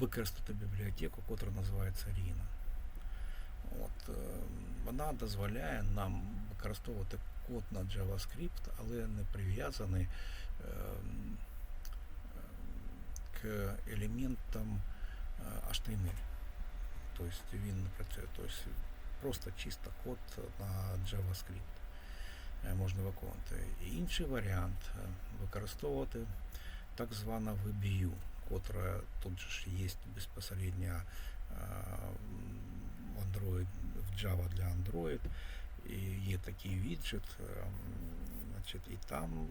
використати бібліотеку, яка називається Ріна. От, вона дозволяє нам використовувати код на JavaScript, але не прив'язаний к елементам е, HTML. Тобто він працює. Тобто просто чисто код на JavaScript е, можна виконувати. Інший варіант е, використовувати так звана VBU, котра тут же ж є безпосередньо е, Android, в Java для Android. І є такий віджит, м, значить, і там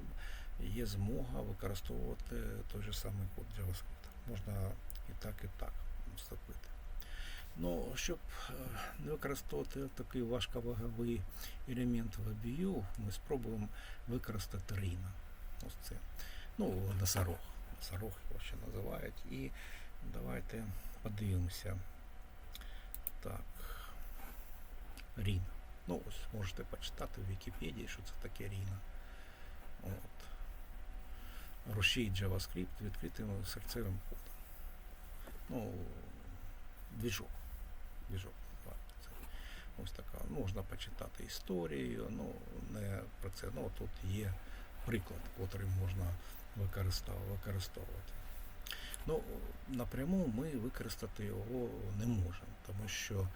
є змога використовувати той же самий код JavaScript. Можна і так, і так вступити. Ну, щоб не використовувати такий важковаговий елемент VBU, ми спробуємо використати Rhino. Ось це. Ну, носорог. Носорог його ще називають. І давайте подивимося. Так. Rhino. Ну, ось можете почитати в Вікіпедії, що це таке Rhino. От. Рушій JavaScript відкритим серцевим кодом. Ну, двіжок. Двіжок. Ось така. Можна почитати історію, ну не про це. Ну тут є приклад, котрий можна використовувати. Ну, напряму ми використати його не можемо, тому що е,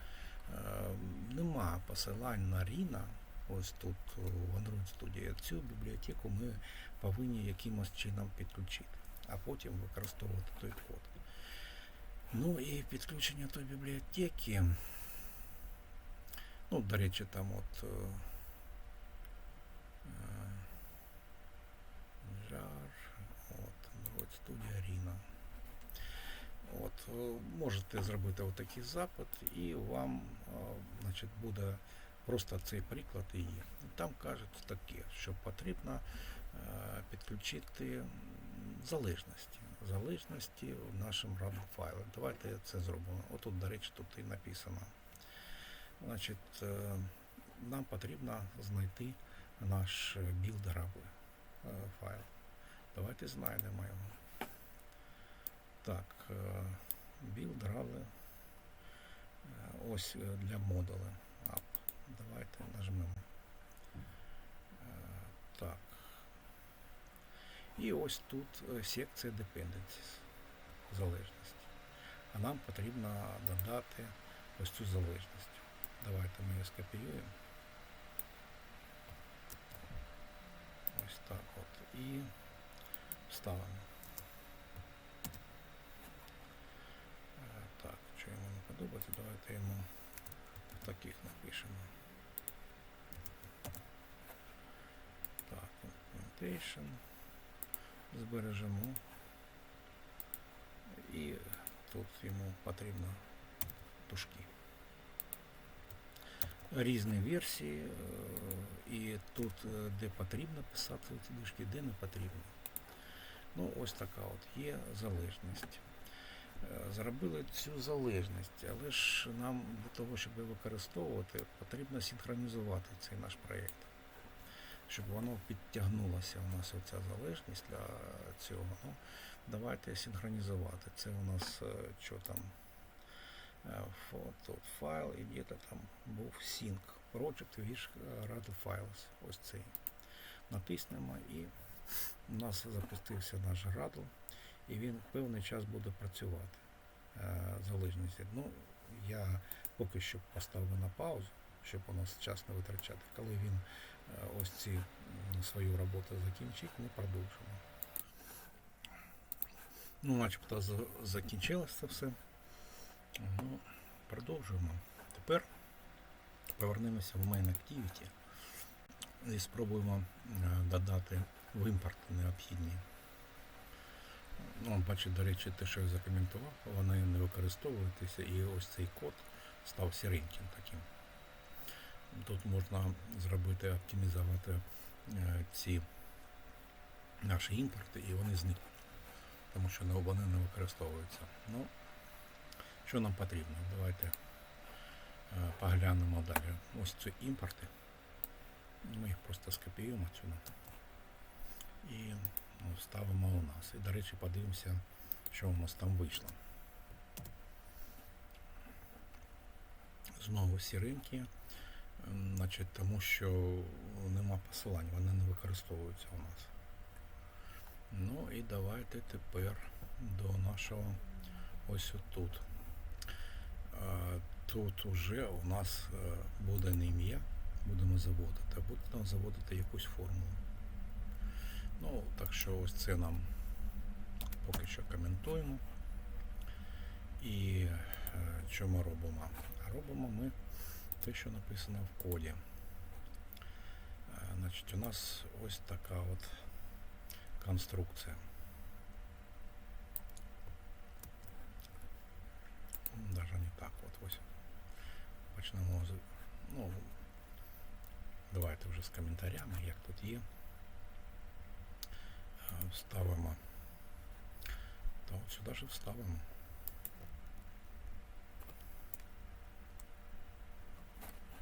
нема посилань на Ріна. Ось тут е, в Android Studio. Цю бібліотеку ми повинні якимось чином підключити, а потім використовувати той код. Ну і підключення тої бібліотеки. Ну, до речі, там от. е, е, Жар, от, Android Studio Arena. От, е, можете зробити отакий запит, і вам е, значить, буде просто цей приклад і є. Там кажуть таке, що потрібно е, підключити залежності. Залежності в нашому RAD файлі. Давайте це зробимо. Отут, до речі, тут і написано. Значить, е, нам потрібно знайти наш білд грабли файл. Давайте знайдемо його. Так, е, білд. Ось е, для модули. App. Давайте нажмемо. Е, Так. І ось тут е, секція Dependencies. Залежності. А нам потрібно додати ось цю залежність. Давайте ми її скопіюємо. Ось так от. І вставимо. Е, Так, що йому не подобається, давайте йому таких напишемо. Так, implementation. Збережемо. І тут йому потрібно тушки. Різні версії, е, і тут, е, де потрібно писати ці дужки, де не потрібно. Ну, ось така от є залежність. Е, Зробили цю залежність, але ж нам для того, щоб її використовувати, потрібно синхронізувати цей наш проєкт, щоб воно підтягнулося у нас оця залежність для цього. Ну, давайте синхронізувати. Це у нас е, що там? Е, тут файл і где-то там був sync project wish Radl files. Ось цей. Натиснемо і у нас запустився наш Radl, і він певний час буде працювати. Е, залежності. Ну, я поки що поставив на паузу, щоб у нас час не витрачати. Коли він е, ось ці свою роботу закінчить, ми продовжимо. Ну, начебто за- закінчилось це все. Ну, продовжуємо. Тепер повернемося в Main Activity і спробуємо е, додати в імпорт необхідні. Ну, бачите, до речі, те, що я закоментував, вони не використовуються, і ось цей код став сіреньким таким. Тут можна зробити, оптимізувати е, ці наші імпорти, і вони зникнуть, тому що вони не використовуються. Ну, що нам потрібно? Давайте е, поглянемо далі. Ось ці імпорти. Ми їх просто скопіюємо сюди і вставимо у нас. І, до речі, подивимося, що у нас там вийшло. Знову сіринки, ем, значить, тому що нема посилань, вони не використовуються у нас. Ну і давайте тепер до нашого ось тут. Тут уже у нас е, буде не ім'я, будемо заводити, а будемо заводити якусь формулу. Ну, так що ось це нам поки що коментуємо. І е, що ми робимо? Робимо ми те, що написано в коді. Е, Значить, у нас ось така от конструкція. Даже не так. От ось. Почнемо. Ну, давайте вже з коментарями, як тут є. Вставимо. Та от сюди ж вставимо.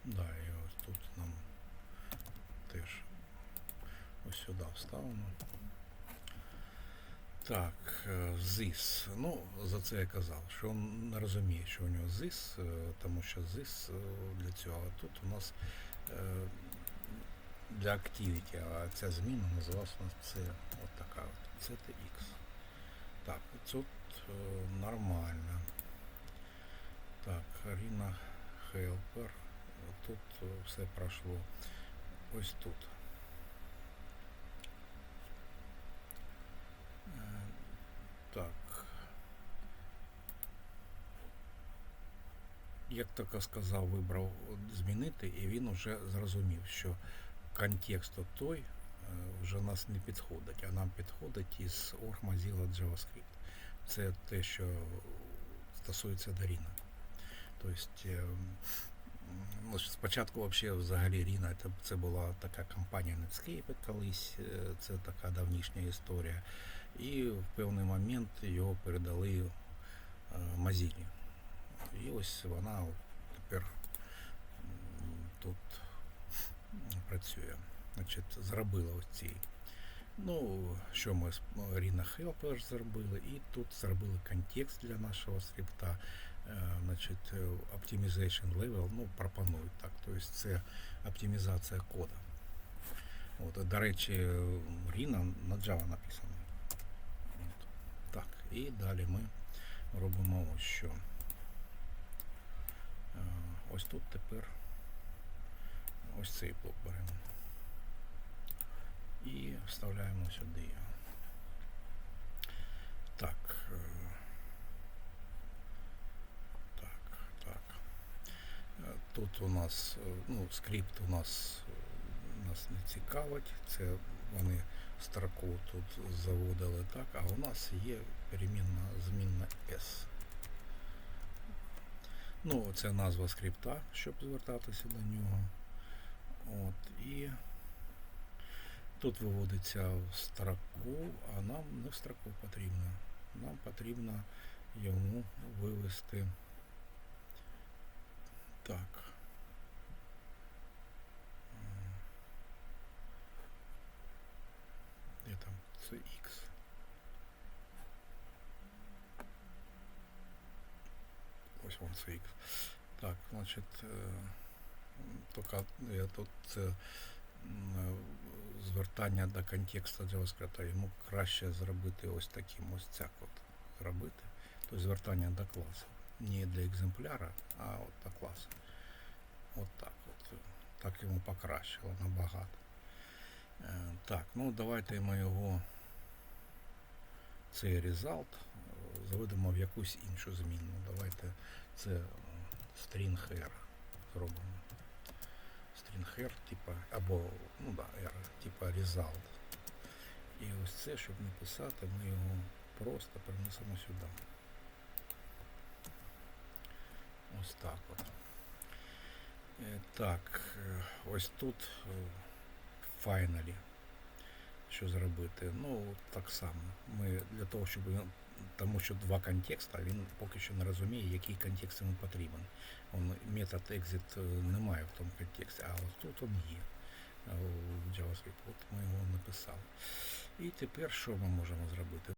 Да, і ось тут нам теж ось сюди вставимо. Так, е, ZIS. Ну, за це я казав, що він не розуміє, що у нього ZIS, е, тому що ZIS е, для цього. А тут у нас для Activity, а ця зміна називалася у нас це от така от, CTX. Так, тут е, нормально. Так, Арина Helper. Тут е, все пройшло. Ось тут. Е, Так. Як тільки сказав, вибрав змінити, і він вже зрозумів, що контекст той е, вже нас не підходить, а нам підходить із Org Mozilla JavaScript. Це те, що стосується Даріна. Тобто, е, ну, спочатку вообще взагалі Ріна це, це була така компанія Netscape колись, е, це така давнішня історія. І в певний момент його передали Mozilla. І ось вона тепер тут працює. Значить, зробила ось ці. Ну, що ми з Ріна Helper зробили, і тут зробили контекст для нашого скрипта. Е, Значить, е, Optimization Level, ну, пропонують так. Тобто це оптимізація кода. От, до речі, Ріна на Java написано. От. Так, і далі ми робимо ось що. Е, Ось тут тепер ось цей блок беремо. І вставляємо сюди. його. Так. е, Так, так. Е, Тут у нас, е, ну, скрипт у нас нас не цікавить. Це вони строку тут заводили так, а у нас є перемінна змінна S. Ну, це назва скрипта, щоб звертатися до нього. От, і тут виводиться в строку, а нам не в строку потрібно. Нам потрібно йому вивести так. Де там? Це X. Ось вон це X. Так, значить, я тут е, звертання до контексту JavaScript йому краще зробити ось таким ось цяк от зробити. Тобто звертання до класу. Не для екземпляра, а от до класу. От так от. Так йому покращило набагато. Е, Так, ну давайте ми його цей result е, заведемо в якусь іншу змінну. Давайте це string r зробимо. R, типа, або, ну да, r, типа result. І ось це, щоб не писати, ми його просто перенесемо сюди. Ось так от. Е, Так, е, ось тут е, finally. Що зробити? Ну, так само. Ми для того, щоб тому що два контекста, він поки що не розуміє, який контекст йому потрібен. Он, метод exit е, немає в тому контексті, а от тут він є е, у JavaScript. От ми його написали. І тепер що ми можемо зробити?